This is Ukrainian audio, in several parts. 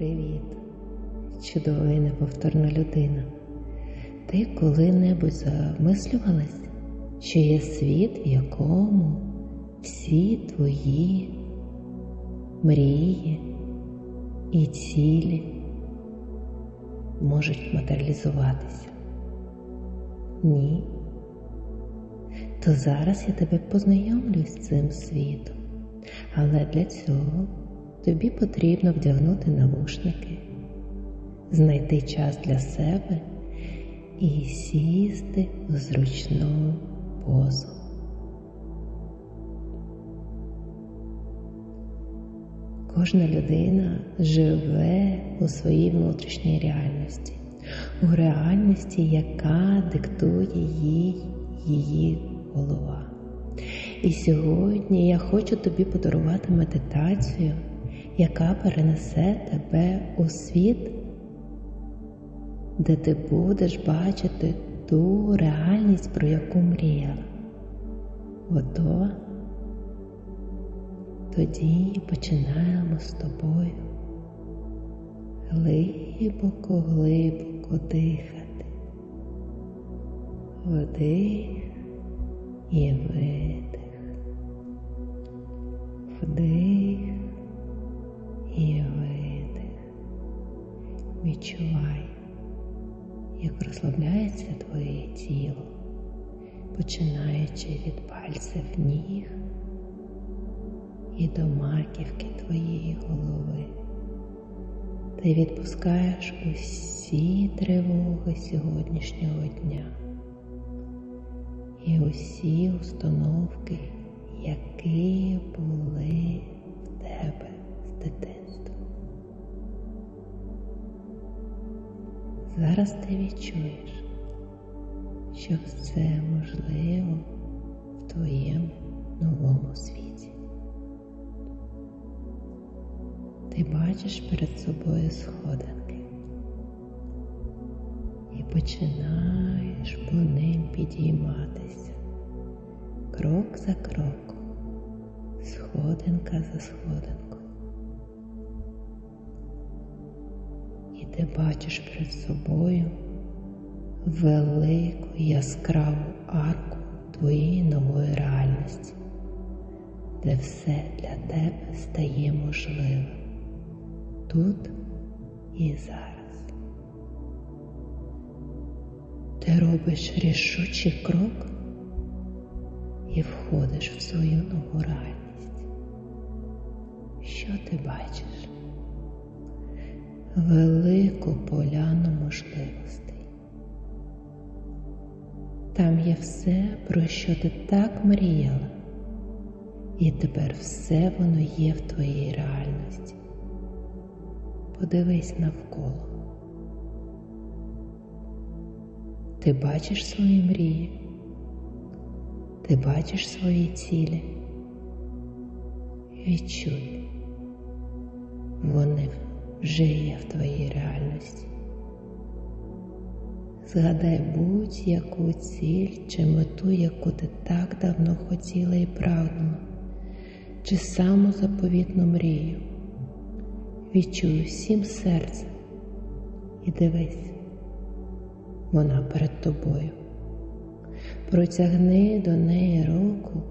Привіт, чудова і неповторна людина. Ти коли-небудь замислювалась, що є світ, в якому всі твої мрії і цілі можуть матеріалізуватися? Ні. То зараз я тебе познайомлю з цим світом. Але для цього тобі потрібно вдягнути навушники, знайти час для себе і сісти в зручну позу. Кожна людина живе у своїй внутрішній реальності, у реальності, яка диктує їй її голова. І сьогодні я хочу тобі подарувати медитацію, яка перенесе тебе у світ, де ти будеш бачити ту реальність, про яку мріяла. Готова? Тоді починаємо з тобою глибоко, глибоко дихати. Вдих і видих. Вдих Відчувай, як розслабляється твоє тіло, починаючи від пальців ніг і до маківки твоєї голови. Ти відпускаєш усі тривоги сьогоднішнього дня і усі установки, які були Зараз ти відчуєш, що все можливо в твоєму новому світі. Ти бачиш перед собою сходинки і починаєш по ним підійматися крок за кроком, сходинка за сходинкою. Ти бачиш перед собою велику яскраву арку твоєї нової реальності, де все для тебе стає можливим тут і зараз. Ти робиш рішучий крок і входиш в свою нову реальність. Що ти бачиш? Велику поляну можливостей. Там є все, про що ти так мріяла, і тепер все воно є в твоїй реальності. Подивись навколо. Ти бачиш свої мрії, ти бачиш свої цілі. Відчуй, вони вже є в твоїй реальності. Згадай будь-яку ціль чи мету, яку ти так давно хотіла і прагнула, чи саму заповітну мрію. Відчуй всім серцем і дивись, вона перед тобою. Протягни до неї руку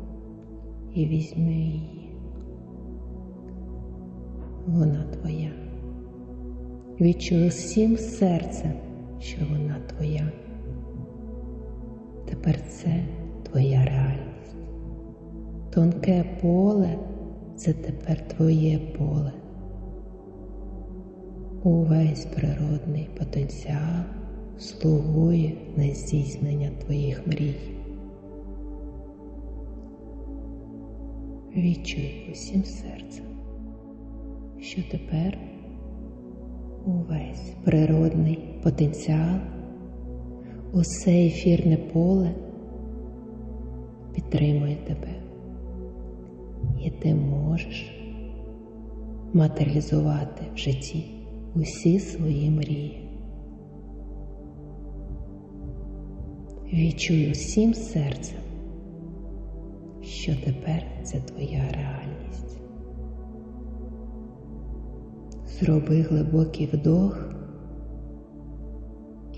і візьми її. Вона твоя. Відчуй всім серцем, що вона твоя. Тепер це твоя реальність. Тонке поле це тепер твоє поле. Увесь природний потенціал слугує на здійснення твоїх мрій. Відчуй усім серцем, що тепер увесь природний потенціал, усе ефірне поле підтримує тебе, і ти можеш матеріалізувати в житті усі свої мрії. Відчуй усім серцем, що тепер це твоя реальність. Зроби глибокий вдох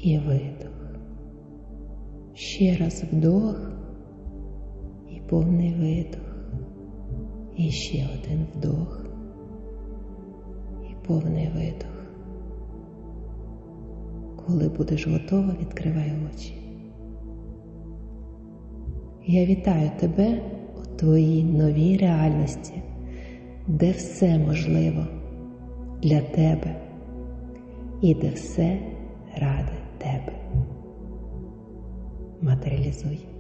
і видох. Ще раз вдох і повний видох. І ще один вдох і повний видох. Коли будеш готова, відкривай очі. Я вітаю тебе у твоїй новій реальності, де все можливо для тебе і де все ради тебе. Матеріалізуй.